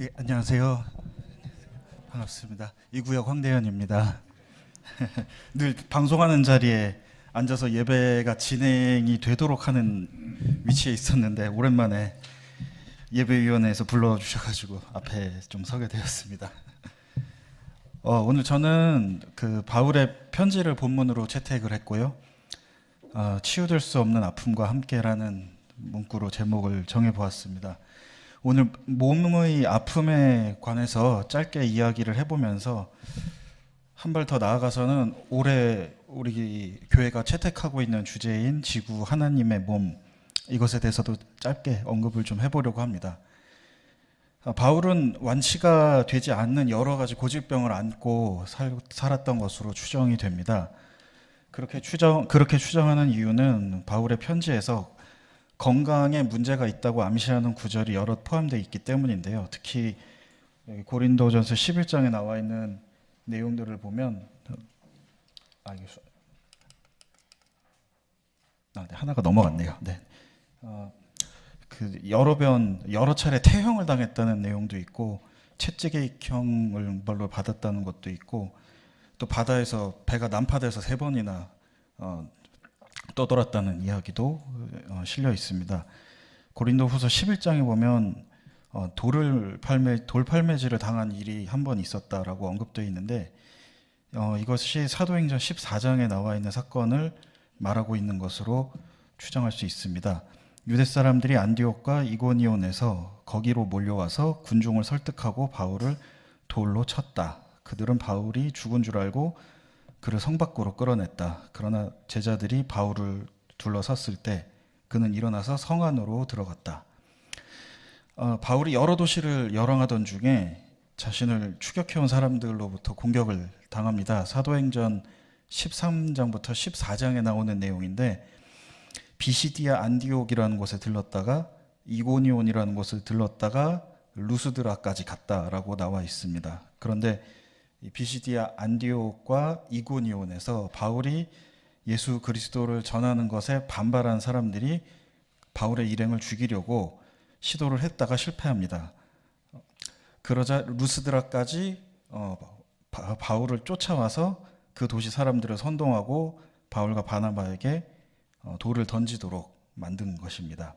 예, 안녕하세요. 반갑습니다. 이 구역 황대현입니다. 늘 방송하는 자리에 앉아서 예배가 진행이 되도록 하는 위치에 있었는데 오랜만에 예배위원회에서 불러주셔가지고 앞에 좀 서게 되었습니다. 어, 오늘 저는 그 바울의 편지를 본문으로 채택을 했고요. 어, 치유될 수 없는 아픔과 함께라는 문구로 제목을 정해 보았습니다. 오늘 몸의 아픔에 관해서 짧게 이야기를 해보면서 한 발 더 나아가서는 올해 우리 교회가 채택하고 있는 주제인 지구 하나님의 몸 이것에 대해서도 짧게 언급을 좀 해보려고 합니다. 아, 바울은 완치가 되지 않는 여러 가지 고질병을 안고 살, 살았던 것으로 추정이 됩니다. 그렇게 추정 그렇게 추정하는 이유는 바울의 편지에서 건강에 문제가 있다고 암시하는 구절이 여럿 포함되어 있기 때문인데요. 특히 고린도전서 11장에 나와 있는 내용들을 보면 아 이게 수- 아, 네, 하나가 넘어갔네요. 네. 어, 그 여러 번 여러 차례 태형을 당했다는 내용도 있고 채찍액형을 벌로 받았다는 것도 있고 또 바다에서 배가 난파돼서 세 번이나 어, 떠돌았다는 이야기도 어, 실려 있습니다. 고린도후서 11장에 보면 어, 돌을 팔매 돌 팔매질을 당한 일이 한 번 있었다라고 언급되어 있는데 어, 이것이 사도행전 14장에 나와 있는 사건을 말하고 있는 것으로 추정할 수 있습니다. 유대 사람들이 안디옥과 이고니온에서 거기로 몰려와서 군중을 설득하고 바울을 돌로 쳤다. 그들은 바울이 죽은 줄 알고 그를 성 밖으로 끌어냈다. 그러나 제자들이 바울을 둘러섰을 때 그는 일어나서 성 안으로 들어갔다. 어, 바울이 여러 도시를 열왕하던 중에 자신을 추격해온 사람들로부터 공격을 당합니다. 사도행전 13장부터 14장에 나오는 내용인데 비시디아 안디옥이라는 곳에 들렀다가 이고니온이라는 곳을 들렀다가 루스드라까지 갔다라고 나와 있습니다. 그런데 이 비시디아 안디옥과 이고니온에서 바울이 예수 그리스도를 전하는 것에 반발한 사람들이 바울의 일행을 죽이려고 시도를 했다가 실패합니다. 그러자 루스드라까지 어, 바- 바울을 쫓아와서 그 도시 사람들을 선동하고 바울과 바나바에게 어, 돌을 던지도록 만든 것입니다.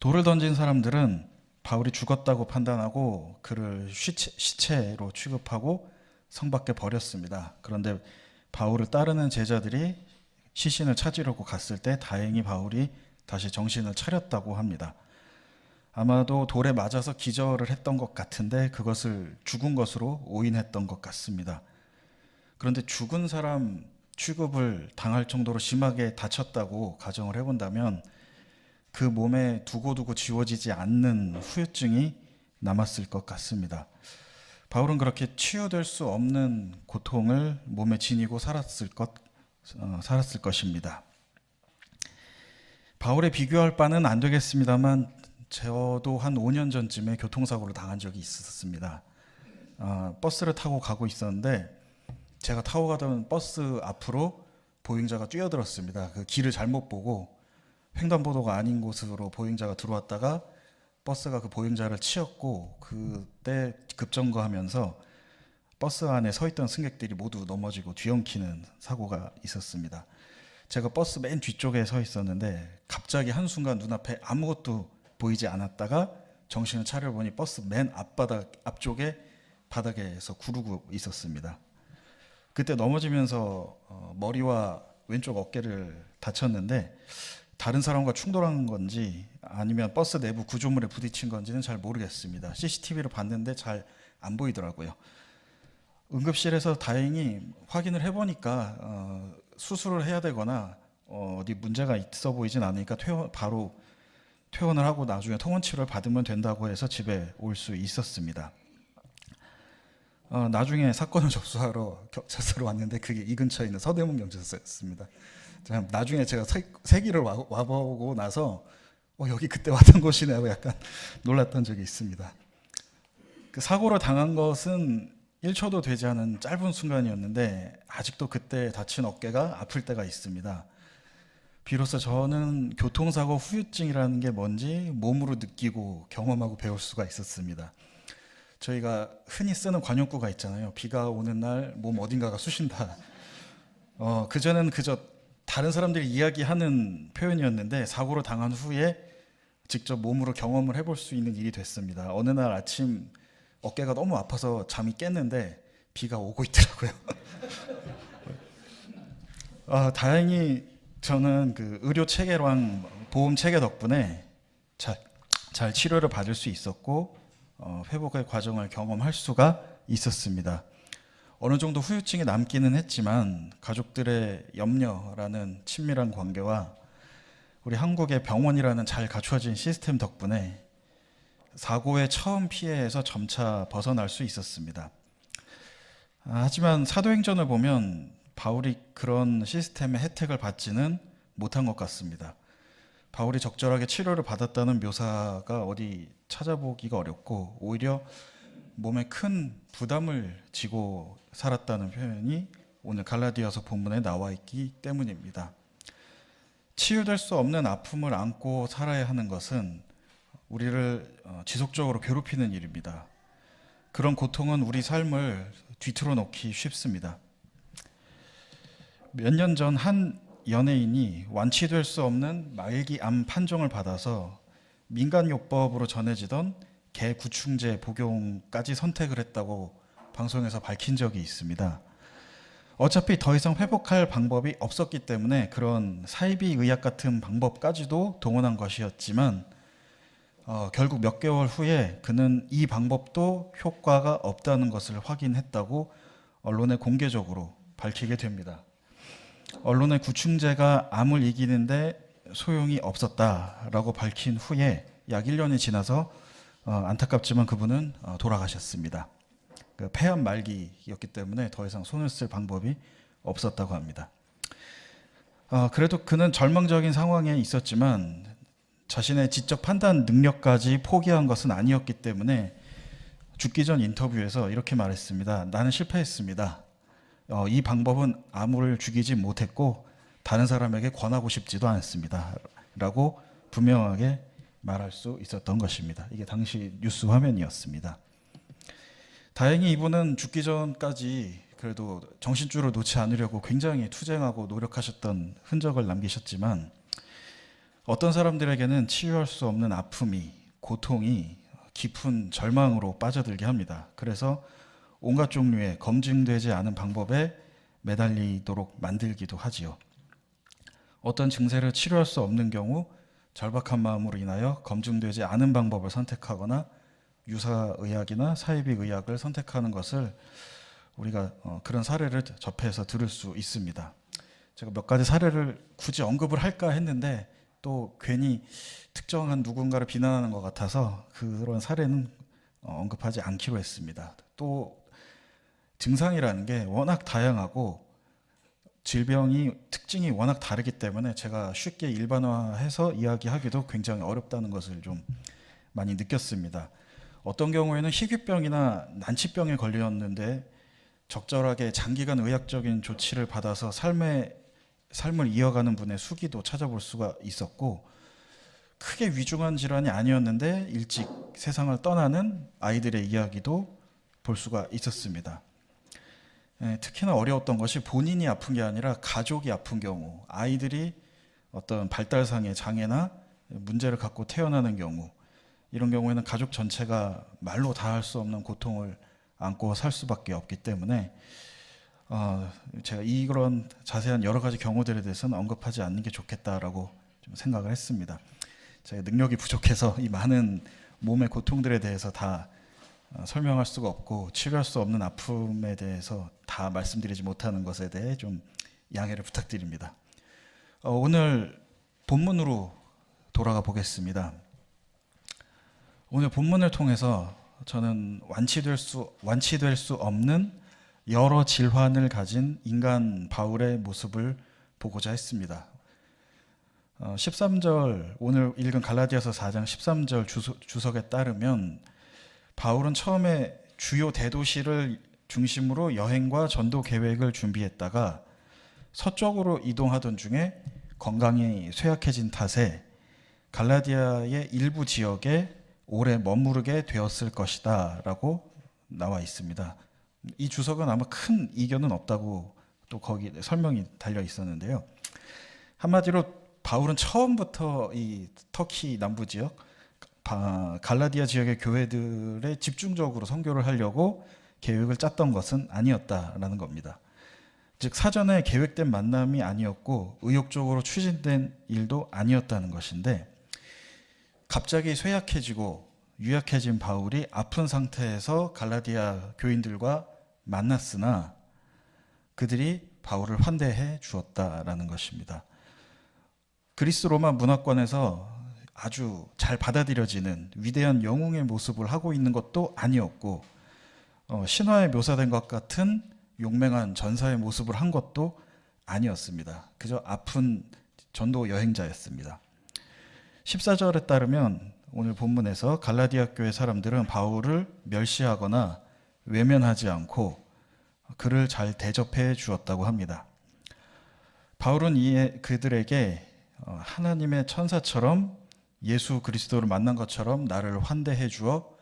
돌을 던진 사람들은 바울이 죽었다고 판단하고 그를 시체, 시체 로 취급하고 성 밖에 버렸습니다. 그런데 바울을 따르는 제자들이 시신을 찾으려고 갔을 때 다행히 바울이 다시 정신을 차렸다고 합니다. 아마도 돌에 맞아서 기절을 했던 것 같은데 그것을 죽은 것으로 오인했던 것 같습니다. 그런데 죽은 사람 취급을 당할 정도로 심하게 다쳤다고 가정을 해본다면 그 몸에 두고두고 지워지지 않는 후유증이 남았을 것 같습니다. 바울은 그렇게 치유될 수 없는 고통을 몸에 지니고 살았을 것 어, 살았을 것입니다. 바울에 비교할 바는 안 되겠습니다만 저도 한 5년 전쯤에 교통사고를 당한 적이 있었습니다. 어, 버스를 타고 가고 있었는데 제가 타고 가던 버스 앞으로 보행자가 뛰어들었습니다. 그 길을 잘못 보고 횡단보도가 아닌 곳으로 보행자가 들어왔다가 버스가 그 보행자를 치었고 그때 급정거하면서 버스 안에 서 있던 승객들이 모두 넘어지고 뒤엉키는 사고가 있었습니다. 제가 버스 맨 뒤쪽에 서 있었는데 갑자기 한순간 눈앞에 아무것도 보이지 않았다가 정신을 차려보니 버스 맨 앞바닥 앞쪽에 바닥에서 구르고 있었습니다. 그때 넘어지면서 어, 머리와 왼쪽 어깨를 다쳤는데 다른 사람과 충돌한 건지 아니면 버스 내부 구조물에 부딪힌 건지는 잘 모르겠습니다. CCTV를 봤는데 잘 안 보이더라고요. 응급실에서 다행히 확인을 해보니까 어, 수술을 해야 되거나 어, 어디 문제가 있어 보이진 않으니까 퇴원, 바로 퇴원을 하고 나중에 통원 치료를 받으면 된다고 해서 집에 올 수 있었습니다. 어, 나중에 사건을 접수하러 경찰서로 왔는데 그게 이 근처에 있는 서대문 경찰서였습니다. 참 나중에 제가 세, 세기를 와, 와보고 나서 어, 여기 그때 왔던 곳이네 하고 약간 놀랐던 적이 있습니다. 그 사고를 당한 것은 1초도 되지 않은 짧은 순간이었는데 아직도 그때 다친 어깨가 아플 때가 있습니다. 비로소 저는 교통사고 후유증이라는 게 뭔지 몸으로 느끼고 경험하고 배울 수가 있었습니다. 저희가 흔히 쓰는 관용구가 있잖아요. 비가 오는 날 몸 어딘가가 쑤신다. 어, 그전에는 그저 다른 사람들이 이야기하는 표현이었는데 사고로 당한 후에 직접 몸으로 경험을 해볼 수 있는 일이 됐습니다. 어느 날 아침 어깨가 너무 아파서 잠이 깼는데 비가 오고 있더라고요. 아, 다행히 저는 그 의료 체계랑 보험 체계 덕분에 잘, 잘 치료를 받을 수 있었고 어, 회복의 과정을 경험할 수가 있었습니다. 어느 정도 후유증이 남기는 했지만 가족들의 염려라는 친밀한 관계와 우리 한국의 병원이라는 잘 갖추어진 시스템 덕분에 사고의 처음 피해에서 점차 벗어날 수 있었습니다. 아, 하지만 사도행전을 보면 바울이 그런 시스템의 혜택을 받지는 못한 것 같습니다. 바울이 적절하게 치료를 받았다는 묘사가 어디 찾아보기가 어렵고 오히려 몸에 큰 부담을 지고 살았다는 표현이 오늘 갈라디아서 본문에 나와 있기 때문입니다. 치유될 수 없는 아픔을 안고 살아야 하는 것은 우리를 어, 지속적으로 괴롭히는 일입니다. 그런 고통은 우리 삶을 뒤틀어 놓기 쉽습니다. 몇 년 전 한 연예인이 완치될 수 없는 말기 암 판정을 받아서 민간요법으로 전해지던 개구충제 복용까지 선택을 했다고 방송에서 밝힌 적이 있습니다. 어차피 더 이상 회복할 방법이 없었기 때문에 그런 사이비 의학 같은 방법까지도 동원한 것이었지만 어, 결국 몇 개월 후에 그는 이 방법도 효과가 없다는 것을 확인했다고 언론에 공개적으로 밝히게 됩니다. 언론의 구충제가 암을 이기는데 소용이 없었다라고 밝힌 후에 약 1년이 지나서 어, 안타깝지만 그분은 어, 돌아가셨습니다. 그 폐암 말기였기 때문에 더 이상 손을 쓸 방법이 없었다고 합니다. 어, 그래도 그는 절망적인 상황에 있었지만 자신의 지적 판단 능력까지 포기한 것은 아니었기 때문에 죽기 전 인터뷰에서 이렇게 말했습니다. 나는 실패했습니다. 어, 이 방법은 암을 죽이지 못했고 다른 사람에게 권하고 싶지도 않습니다. 라고 분명하게 말할 수 있었던 것입니다. 이게 당시 뉴스 화면이었습니다. 다행히 이분은 죽기 전까지 그래도 정신줄을 놓지 않으려고 굉장히 투쟁하고 노력하셨던 흔적을 남기셨지만 어떤 사람들에게는 치유할 수 없는 아픔이 고통이 깊은 절망으로 빠져들게 합니다. 그래서 온갖 종류의 검증되지 않은 방법에 매달리도록 만들기도 하지요. 어떤 증세를 치료할 수 없는 경우 절박한 마음으로 인하여 검증되지 않은 방법을 선택하거나 유사의학이나 사이비의학을 선택하는 것을 우리가 어, 그런 사례를 접해서 들을 수 있습니다. 제가 몇 가지 사례를 굳이 언급을 할까 했는데 또 괜히 특정한 누군가를 비난하는 것 같아서 그런 사례는 어, 언급하지 않기로 했습니다. 또 증상이라는 게 워낙 다양하고 질병이 특징이 워낙 다르기 때문에 제가 쉽게 일반화해서 이야기하기도 굉장히 어렵다는 것을 좀 많이 느꼈습니다. 어떤 경우에는 희귀병이나 난치병에 걸렸는데 적절하게 장기간 의학적인 조치를 받아서 삶의 삶을 이어가는 분의 수기도 찾아볼 수가 있었고 크게 위중한 질환이 아니었는데 일찍 세상을 떠나는 아이들의 이야기도 볼 수가 있었습니다. 예, 특히나 어려웠던 것이 본인이 아픈 게 아니라 가족이 아픈 경우, 아이들이 어떤 발달상의 장애나 문제를 갖고 태어나는 경우, 이런 경우에는 가족 전체가 말로 다 할 수 없는 고통을 안고 살 수밖에 없기 때문에 어, 제가 이런 자세한 여러 가지 경우들에 대해서는 언급하지 않는 게 좋겠다라고 좀 생각을 했습니다. 제가 능력이 부족해서 이 많은 몸의 고통들에 대해서 다 어, 설명할 수가 없고 치료할 수 없는 아픔에 대해서 다 말씀드리지 못하는 것에 대해 좀 양해를 부탁드립니다. 어, 오늘 본문으로 돌아가 보겠습니다. 오늘 본문을 통해서 저는 완치될 수 완치될 수 없는 여러 질환을 가진 인간 바울의 모습을 보고자 했습니다. 어, 13절 오늘 읽은 갈라디아서 4장 13절 주소, 주석에 따르면 바울은 처음에 주요 대도시를 중심으로 여행과 전도 계획을 준비했다가 서쪽으로 이동하던 중에 건강이 쇠약해진 탓에 갈라디아의 일부 지역에 오래 머무르게 되었을 것이다 라고 나와 있습니다. 이 주석은 아마 큰 이견은 없다고 또 거기 설명이 달려 있었는데요. 한마디로 바울은 처음부터 이 터키 남부 지역 바- 갈라디아 지역의 교회들에 집중적으로 선교를 하려고 계획을 짰던 것은 아니었다라는 겁니다. 즉 사전에 계획된 만남이 아니었고 의욕적으로 추진된 일도 아니었다는 것인데 갑자기 쇠약해지고 유약해진 바울이 아픈 상태에서 갈라디아 교인들과 만났으나 그들이 바울을 환대해 주었다라는 것입니다. 그리스 로마 문화권에서 아주 잘 받아들여지는 위대한 영웅의 모습을 하고 있는 것도 아니었고 어, 신화에 묘사된 것 같은 용맹한 전사의 모습을 한 것도 아니었습니다. 그저 아픈 전도 여행자였습니다. 14절에 따르면 오늘 본문에서 갈라디아 교회 사람들은 바울을 멸시하거나 외면하지 않고 그를 잘 대접해 주었다고 합니다. 바울은 이에 그들에게 어, 하나님의 천사처럼 예수 그리스도를 만난 것처럼 나를 환대해 주어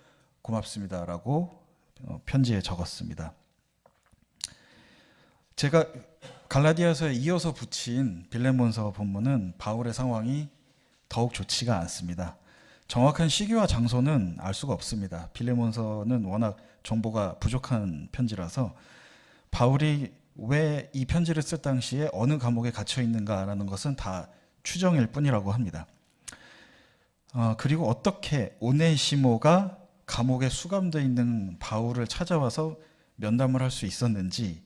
고맙습니다라고 어, 편지에 적었습니다. 제가 갈라디아서에 이어서 붙인 빌레몬서 본문은 바울의 상황이 더욱 좋지가 않습니다. 정확한 시기와 장소는 알 수가 없습니다. 빌레몬서는 워낙 정보가 부족한 편지라서 바울이 왜 이 편지를 쓸 당시에 어느 감옥에 갇혀 있는가라는 것은 다 추정일 뿐이라고 합니다. 어, 그리고 어떻게 오네시모가 감옥에 수감되어 있는 바울을 찾아와서 면담을 할 수 있었는지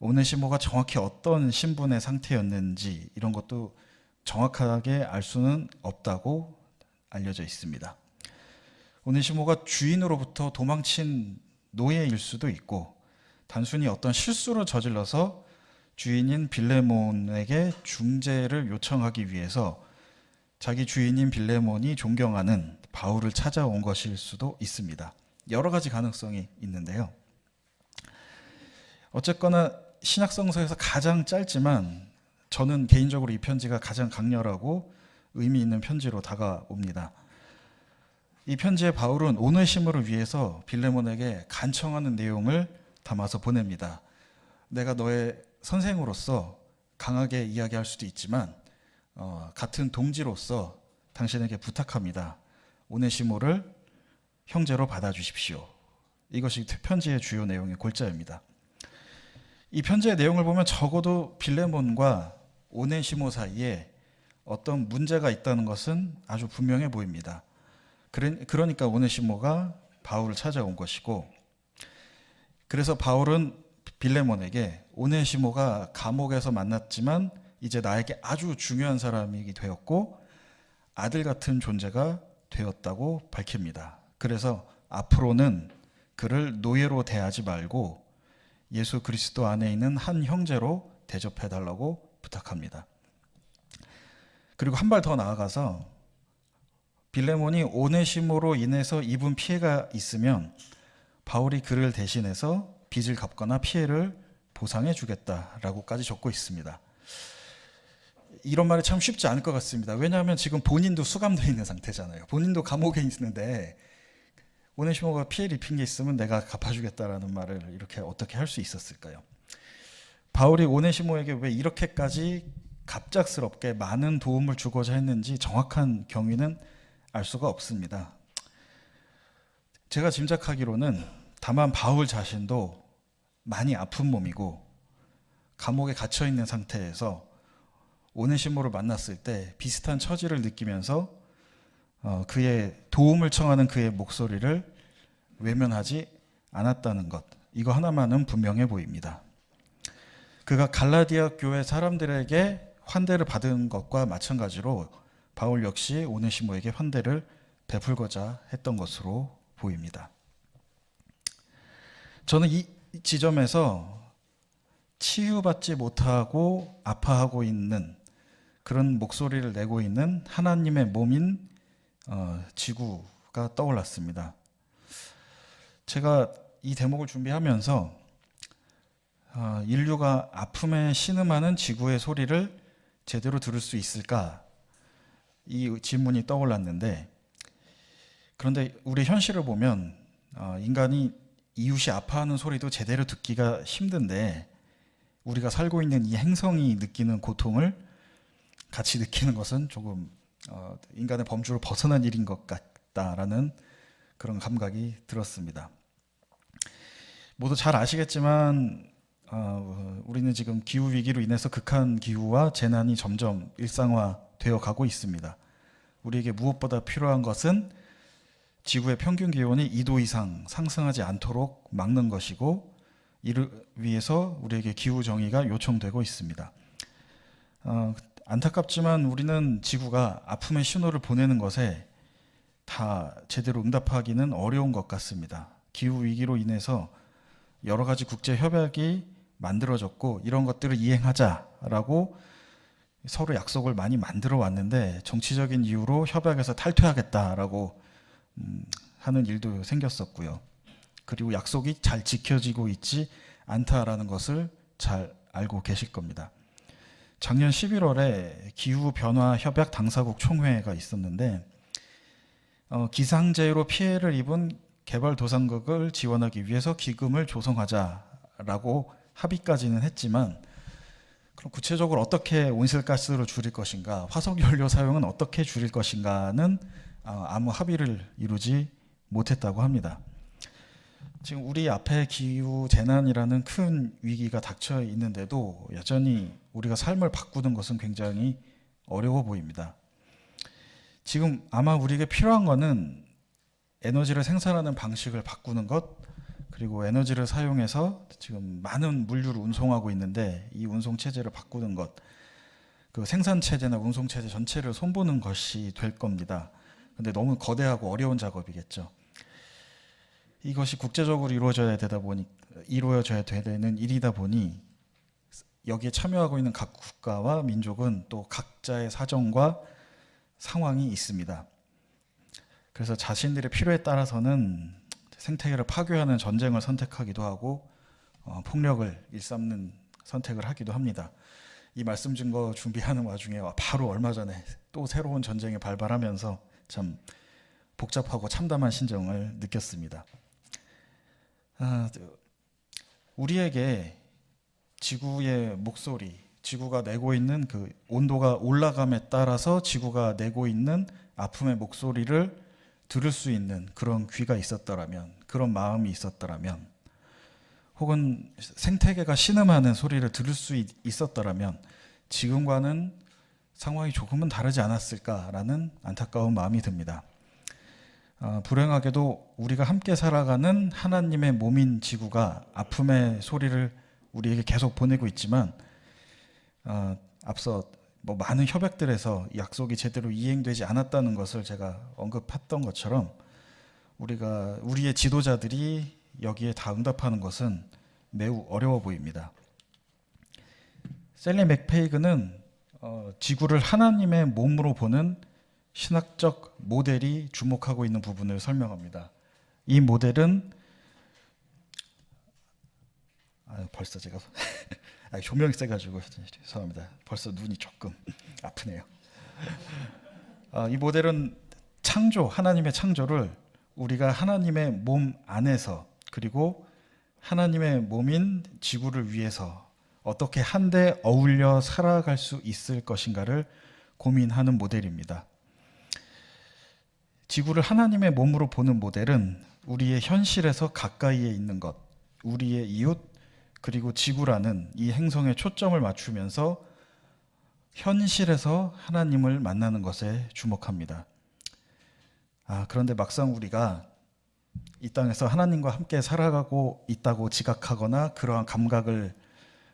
오네시모가 정확히 어떤 신분의 상태였는지 이런 것도 정확하게 알 수는 없다고 알려져 있습니다. 오네시모가 주인으로부터 도망친 노예일 수도 있고 단순히 어떤 실수를 저질러서 주인인 빌레몬에게 중재를 요청하기 위해서 자기 주인인 빌레몬이 존경하는 바울을 찾아온 것일 수도 있습니다. 여러 가지 가능성이 있는데요. 어쨌거나 신약성서에서 가장 짧지만 저는 개인적으로 이 편지가 가장 강렬하고 의미 있는 편지로 다가옵니다. 이 편지에 바울은 오네시모를 위해서 빌레몬에게 간청하는 내용을 담아서 보냅니다. 내가 너의 선생으로서 강하게 이야기할 수도 있지만 어, 같은 동지로서 당신에게 부탁합니다. 오네시모를 형제로 받아주십시오. 이것이 편지의 주요 내용의 골자입니다. 이 편지의 내용을 보면 적어도 빌레몬과 오네시모 사이에 어떤 문제가 있다는 것은 아주 분명해 보입니다. 그러니까 오네시모가 바울을 찾아온 것이고 그래서 바울은 빌레몬에게 오네시모가 감옥에서 만났지만 이제 나에게 아주 중요한 사람이 되었고 아들 같은 존재가 되었다고 밝힙니다. 그래서 앞으로는 그를 노예로 대하지 말고 예수 그리스도 안에 있는 한 형제로 대접해 달라고 부탁합니다. 그리고 한 발 더 나아가서 빌레몬이 오네시모로 인해서 입은 피해가 있으면 바울이 그를 대신해서 빚을 갚거나 피해를 보상해 주겠다라고까지 적고 있습니다. 이런 말이 참 쉽지 않을 것 같습니다. 왜냐하면 지금 본인도 수감되어 있는 상태잖아요. 본인도 감옥에 있는데 오네시모가 피해를 입힌 게 있으면 내가 갚아주겠다라는 말을 이렇게 어떻게 할 수 있었을까요? 바울이 오네시모에게 왜 이렇게까지 갑작스럽게 많은 도움을 주고자 했는지 정확한 경위는 알 수가 없습니다. 제가 짐작하기로는 다만 바울 자신도 많이 아픈 몸이고 감옥에 갇혀 있는 상태에서 오네시모를 만났을 때 비슷한 처지를 느끼면서 어, 그의 도움을 청하는 그의 목소리를 외면하지 않았다는 것 이거 하나만은 분명해 보입니다. 그가 갈라디아 교회 사람들에게 환대를 받은 것과 마찬가지로 바울 역시 오네시모에게 환대를 베풀고자 했던 것으로 보입니다. 저는 이 지점에서 치유받지 못하고 아파하고 있는 그런 목소리를 내고 있는 하나님의 몸인 어, 지구가 떠올랐습니다. 제가 이 대목을 준비하면서 어, 인류가 아픔에 신음하는 지구의 소리를 제대로 들을 수 있을까? 이 질문이 떠올랐는데 그런데 우리 현실을 보면 어, 인간이 이웃이 아파하는 소리도 제대로 듣기가 힘든데 우리가 살고 있는 이 행성이 느끼는 고통을 같이 느끼는 것은 조금 어, 인간의 범주를 벗어난 일인 것 같다라는 그런 감각이 들었습니다. 모두 잘 아시겠지만 어, 우리는 지금 기후 위기로 인해서 극한 기후와 재난이 점점 일상화되어 가고 있습니다. 우리에게 무엇보다 필요한 것은 지구의 평균 기온이 2도 이상 상승하지 않도록 막는 것이고 이를 위해서 우리에게 기후 정의가 요청되고 있습니다. 어, 안타깝지만 우리는 지구가 아픔의 신호를 보내는 것에 다 제대로 응답하기는 어려운 것 같습니다. 기후 위기로 인해서 여러 가지 국제 협약이 만들어졌고 이런 것들을 이행하자라고 서로 약속을 많이 만들어 왔는데 정치적인 이유로 협약에서 탈퇴하겠다라고 음, 하는 일도 생겼었고요. 그리고 약속이 잘 지켜지고 있지 않다라는 것을 잘 알고 계실 겁니다. 작년 11월에 기후 변화 협약 당사국 총회가 있었는데 어, 기상재해로 피해를 입은 개발도상국을 지원하기 위해서 기금을 조성하자라고 합의까지는 했지만 그럼 구체적으로 어떻게 온실가스를 줄일 것인가, 화석연료 사용은 어떻게 줄일 것인가는 어, 아무 합의를 이루지 못했다고 합니다. 지금 우리 앞에 기후 재난이라는 큰 위기가 닥쳐 있는데도 여전히 우리가 삶을 바꾸는 것은 굉장히 어려워 보입니다. 지금 아마 우리에게 필요한 것은 에너지를 생산하는 방식을 바꾸는 것, 그리고 에너지를 사용해서 지금 많은 물류를 운송하고 있는데 이 운송 체제를 바꾸는 것, 그 생산 체제나 운송 체제 전체를 손보는 것이 될 겁니다. 근데 너무 거대하고 어려운 작업이겠죠. 이것이 국제적으로 이루어져야 되다 보니 이루어져야 되는 일이다 보니 여기에 참여하고 있는 각 국가와 민족은 또 각자의 사정과 상황이 있습니다. 그래서 자신들의 필요에 따라서는 생태계를 파괴하는 전쟁을 선택하기도 하고 어, 폭력을 일삼는 선택을 하기도 합니다. 이 말씀 증거 준비하는 와중에 바로 얼마 전에 또 새로운 전쟁이 발발하면서 참 복잡하고 참담한 심정을 느꼈습니다. 아, 우리에게 지구의 목소리, 지구가 내고 있는 그 온도가 올라감에 따라서 지구가 내고 있는 아픔의 목소리를 들을 수 있는 그런 귀가 있었더라면, 그런 마음이 있었더라면, 혹은 생태계가 신음하는 소리를 들을 수 있- 있었더라면, 지금과는 상황이 조금은 다르지 않았을까라는 안타까운 마음이 듭니다. 어, 불행하게도 우리가 함께 살아가는 하나님의 몸인 지구가 아픔의 소리를 우리에게 계속 보내고 있지만 어, 앞서 뭐 많은 협약들에서 이 약속이 제대로 이행되지 않았다는 것을 제가 언급했던 것처럼 우리가 우리의 지도자들이 여기에 다 응답하는 것은 매우 어려워 보입니다. 셀리 맥페이그는 어, 지구를 하나님의 몸으로 보는 신학적 모델이 주목하고 있는 부분을 설명합니다. 이 모델은 아, 벌써 제가 아, 조명이 세가지고 죄송합니다. 벌써 눈이 조금 아프네요. 아, 이 모델은 창조 하나님의 창조를 우리가 하나님의 몸 안에서 그리고 하나님의 몸인 지구를 위해서 어떻게 한데 어울려 살아갈 수 있을 것인가를 고민하는 모델입니다. 지구를 하나님의 몸으로 보는 모델은 우리의 현실에서 가까이에 있는 것, 우리의 이웃, 그리고 지구라는 이 행성에 초점을 맞추면서 현실에서 하나님을 만나는 것에 주목합니다. 아, 그런데 막상 우리가 이 땅에서 하나님과 함께 살아가고 있다고 지각하거나 그러한 감각을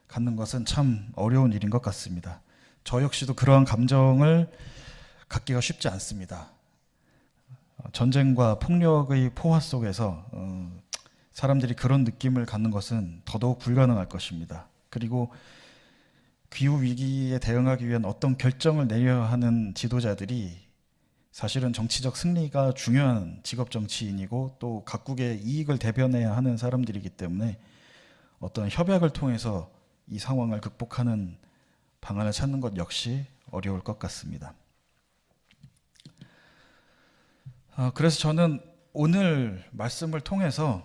갖는 것은 참 어려운 일인 것 같습니다. 저 역시도 그러한 감정을 갖기가 쉽지 않습니다. 어, 전쟁과 폭력의 포화 속에서 어, 사람들이 그런 느낌을 갖는 것은 더더욱 불가능할 것입니다. 그리고 기후 위기에 대응하기 위한 어떤 결정을 내려야 하는 지도자들이 사실은 정치적 승리가 중요한 직업 정치인이고 또 각국의 이익을 대변해야 하는 사람들이기 때문에 어떤 협약을 통해서 이 상황을 극복하는 방안을 찾는 것 역시 어려울 것 같습니다. 아, 그래서 저는 오늘 말씀을 통해서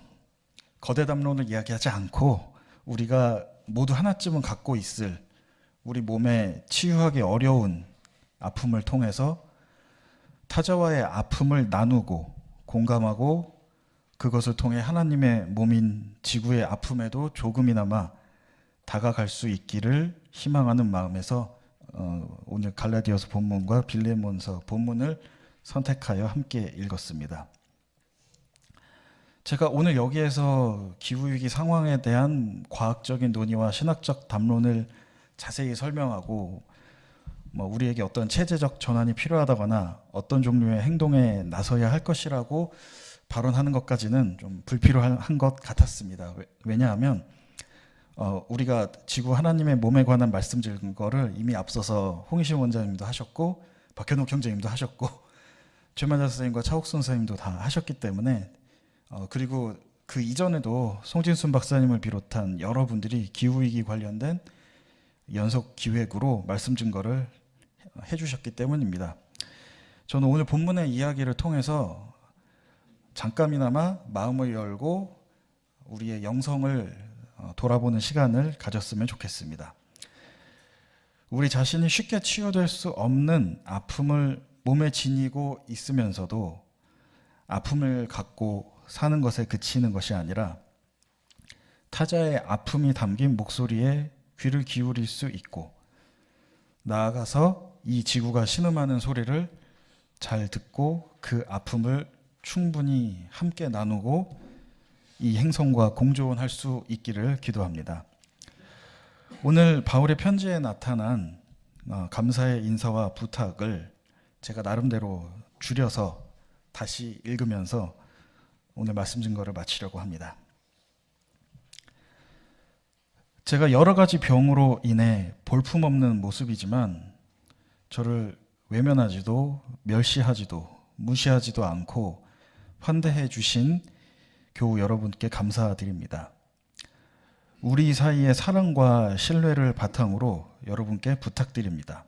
거대 담론을 이야기하지 않고 우리가 모두 하나쯤은 갖고 있을 우리 몸에 치유하기 어려운 아픔을 통해서 타자와의 아픔을 나누고 공감하고 그것을 통해 하나님의 몸인 지구의 아픔에도 조금이나마 다가갈 수 있기를 희망하는 마음에서 어, 오늘 갈라디아서 본문과 빌레몬서 본문을 선택하여 함께 읽었습니다. 제가 오늘 여기에서 기후위기 상황에 대한 과학적인 논의와 신학적 담론을 자세히 설명하고 뭐 우리에게 어떤 체제적 전환이 필요하다거나 어떤 종류의 행동에 나서야 할 것이라고 발언하는 것까지는 좀 불필요한 것 같았습니다. 왜- 왜냐하면 어, 우리가 지구 하나님의 몸에 관한 말씀 증거를 이미 앞서서 홍희신 원장님도 하셨고 박현욱 형제님도 하셨고 최만자 선생님과 차옥순 선생님도 다 하셨기 때문에 어, 그리고 그 이전에도 송진순 박사님을 비롯한 여러분들이 기후위기 관련된 연속 기획으로 말씀 증거를 해주셨기 때문입니다. 저는 오늘 본문의 이야기를 통해서 잠깐이나마 마음을 열고 우리의 영성을 어, 돌아보는 시간을 가졌으면 좋겠습니다. 우리 자신이 쉽게 치유될 수 없는 아픔을 몸에 지니고 있으면서도 아픔을 갖고 사는 것에 그치는 것이 아니라 타자의 아픔이 담긴 목소리에 귀를 기울일 수 있고 나아가서 이 지구가 신음하는 소리를 잘 듣고 그 아픔을 충분히 함께 나누고 이 행성과 공존할 수 있기를 기도합니다. 오늘 바울의 편지에 나타난 어, 감사의 인사와 부탁을 제가 나름대로 줄여서 다시 읽으면서 오늘 말씀 증거를 마치려고 합니다. 제가 여러 가지 병으로 인해 볼품없는 모습이지만 저를 외면하지도 멸시하지도 무시하지도 않고 환대해 주신 교우 여러분께 감사드립니다. 우리 사이의 사랑과 신뢰를 바탕으로 여러분께 부탁드립니다.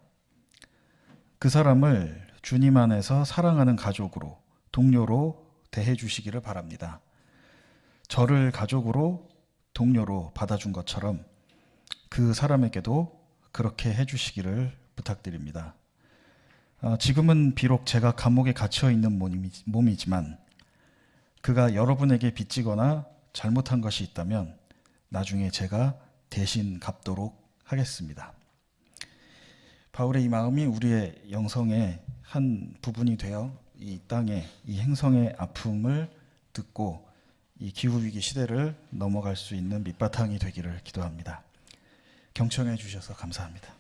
그 사람을 주님 안에서 사랑하는 가족으로, 동료로 대해 주시기를 바랍니다. 저를 가족으로, 동료로 받아준 것처럼 그 사람에게도 그렇게 해 주시기를 부탁드립니다. 아, 지금은 비록 제가 감옥에 갇혀 있는 몸이- 몸이지만 그가 여러분에게 빚지거나 잘못한 것이 있다면 나중에 제가 대신 갚도록 하겠습니다. 바울의 이 마음이 우리의 영성의 한 부분이 되어 이 땅의 이 행성의 아픔을 듣고 이 기후 위기 시대를 넘어갈 수 있는 밑바탕이 되기를 기도합니다. 경청해 주셔서 감사합니다.